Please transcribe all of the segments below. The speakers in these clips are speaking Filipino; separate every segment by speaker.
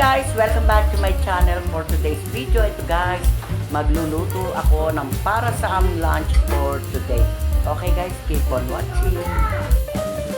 Speaker 1: guys! Welcome back to my channel for today's video. Ito guys, magluluto ako ng para sa am lunch for today. Okay guys, keep on watching.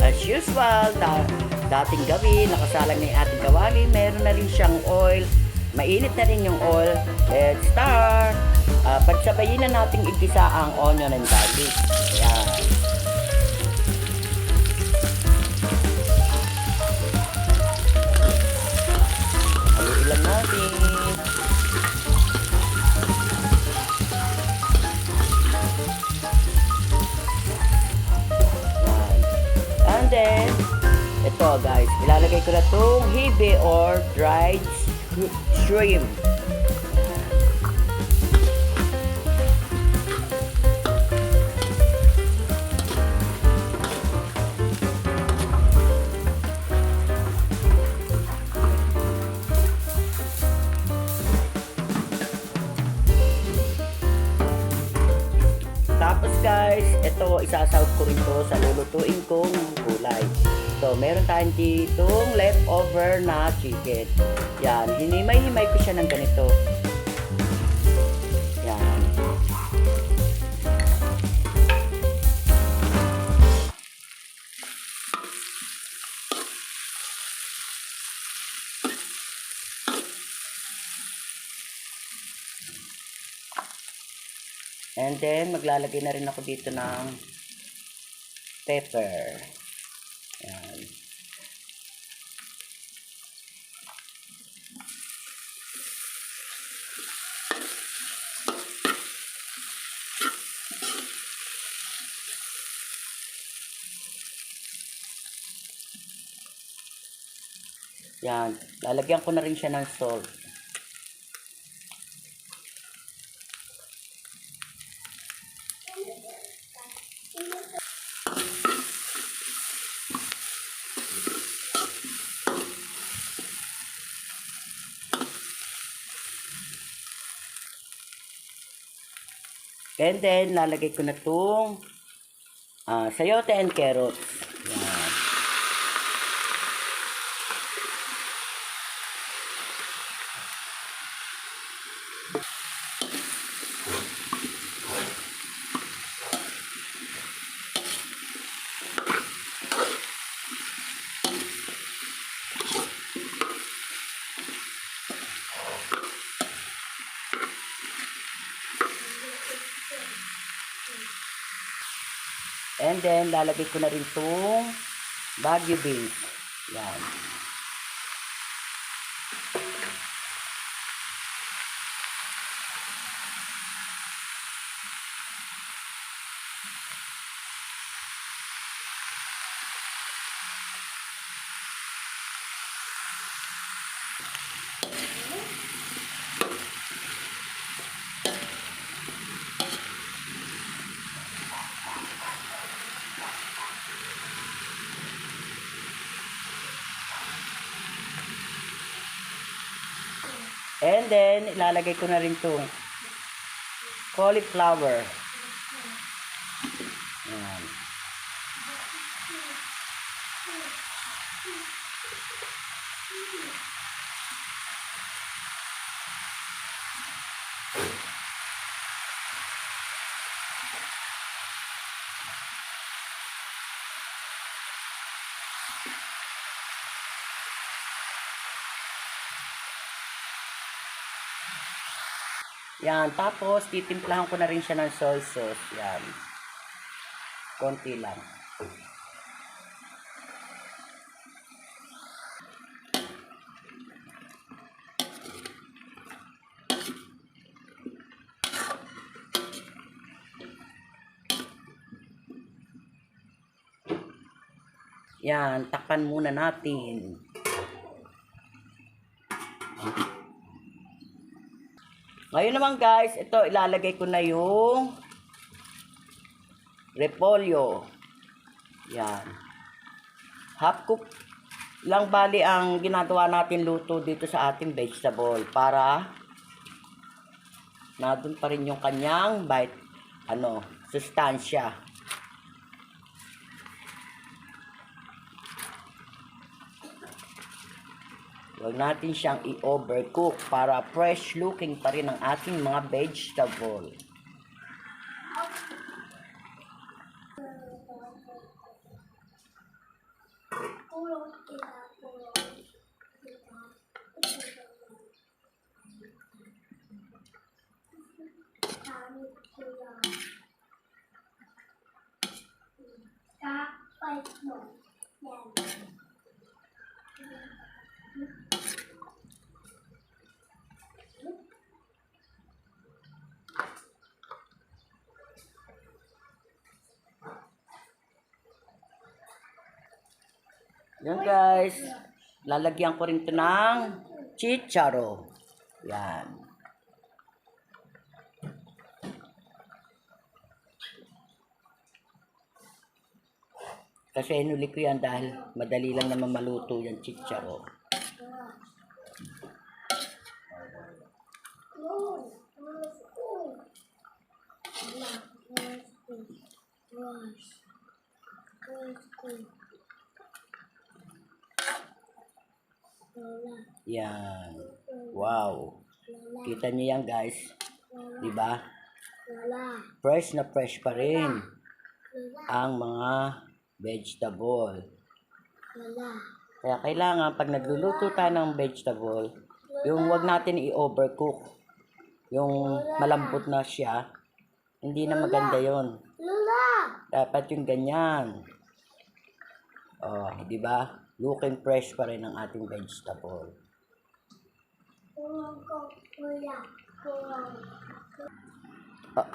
Speaker 1: As usual, da dating gabi, nakasalang na yung ating kawali. Meron na rin siyang oil. Mainit na rin yung oil. Let's start! Uh, pagsabayin na nating igisa ang onion and garlic. Yan. Lang natin. And then, ito guys, ilalagay ko na itong hibe or dried sh- shrimp. Guys, ito isasahog ko rin to sa lulutuin kong gulay. So, meron tayong ditong leftover na chicken. Yan, hinimay-himay ko siya ng ganito. And then, maglalagay na rin ako dito ng pepper. Yan. Yan. Lalagyan ko na rin siya ng salt. And then, lalagay ko na itong ah, sayote and carrots. Yan. And then, lalagay ko na rin itong Baguio beans. Yan. And then, ilalagay ko na rin itong cauliflower. Yan. Tapos, titimplahan ko na rin siya ng soy sauce. Yan. Konti lang. Yan, takpan muna natin. Ngayon naman guys, ito ilalagay ko na yung repolyo. Yan. Half cook lang bali ang ginagawa natin luto dito sa ating vegetable para nandun pa rin yung kanyang bite, ano, sustansya. Huwag natin siyang i-overcook para fresh looking pa rin ang ating mga vegetable.
Speaker 2: Yan
Speaker 1: guys. Lalagyan ko rin ito ng chicharo. Yan. Kasi inuli ko yan dahil madali lang naman maluto yan chicharo.
Speaker 2: Tulong. Tulong
Speaker 1: Yan. Wow. Kita niyo yan guys. Di ba? Fresh na fresh pa rin ang mga vegetable. Kaya kailangan pag nagluluto tayo ng vegetable, yung wag natin i-overcook. Yung malambot na siya, hindi na maganda yon. Dapat yung ganyan. Oh, di ba? Looking fresh pa rin ang ating vegetable. Oh,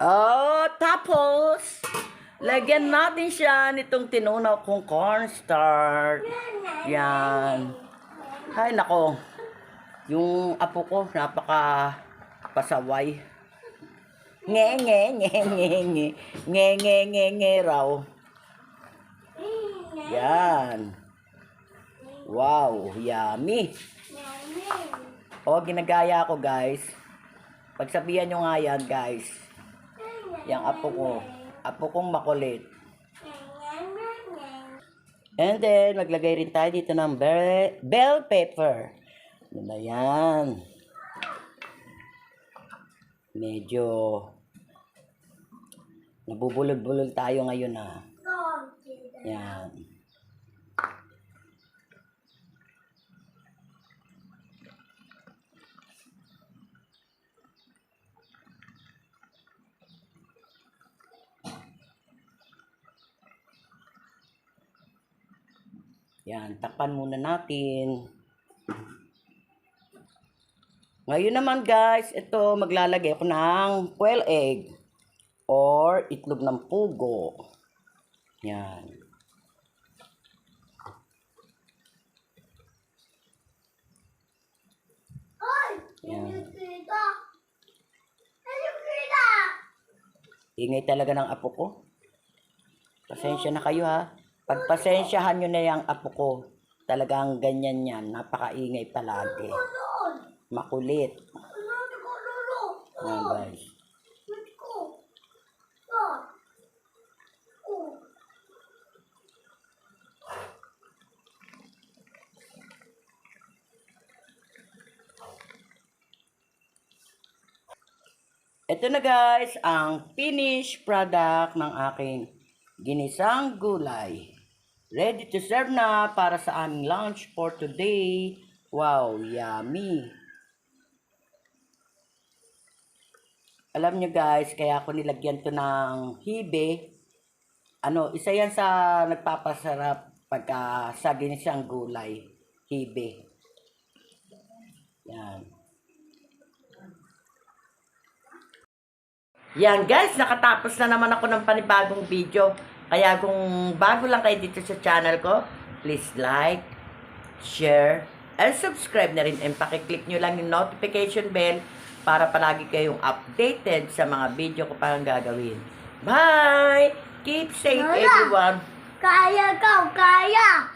Speaker 1: oh, tapos, lagyan natin siya nitong tinunaw kong cornstarch. Yan. Hay, nako. Yung apo ko, napaka pasaway. Nge, nge, nge, nge, nge. Nge, nge, nge, nge raw. Yan. Wow, yummy. O, ginagaya ko, guys. Pagsabihan nyo nga yan, guys. Yang apo ko. Apo kong makulit. And then, maglagay rin tayo dito ng bell, pepper. Ano yan? Medyo nabubulol-bulol tayo ngayon ah. Yan. Yan, takpan muna natin. Ngayon naman guys, ito maglalagay ako ng quail egg or itlog ng pugo. Yan. Yan. Ingay talaga ng apo ko. Pasensya na kayo ha. Pagpasensyahan nyo na yung apo ko. Talagang ganyan yan. Napakaingay palagi. Makulit. Yan guys.
Speaker 2: Oh.
Speaker 1: Ito na guys, ang finished product ng aking ginisang gulay. Ready to serve na para sa aming lunch for today. Wow, yummy! Alam nyo guys, kaya ako nilagyan to ng hibe. Ano, isa yan sa nagpapasarap pagka sa ginisang gulay. Hibe. Yan. Yan guys, nakatapos na naman ako ng panibagong video. Kaya kung bago lang kayo dito sa channel ko, please like, share, and subscribe na rin. And pakiclick nyo lang yung notification bell para palagi kayong updated sa mga video ko pang gagawin. Bye! Keep safe
Speaker 2: Lola!
Speaker 1: everyone!
Speaker 2: Kaya ka, kaya.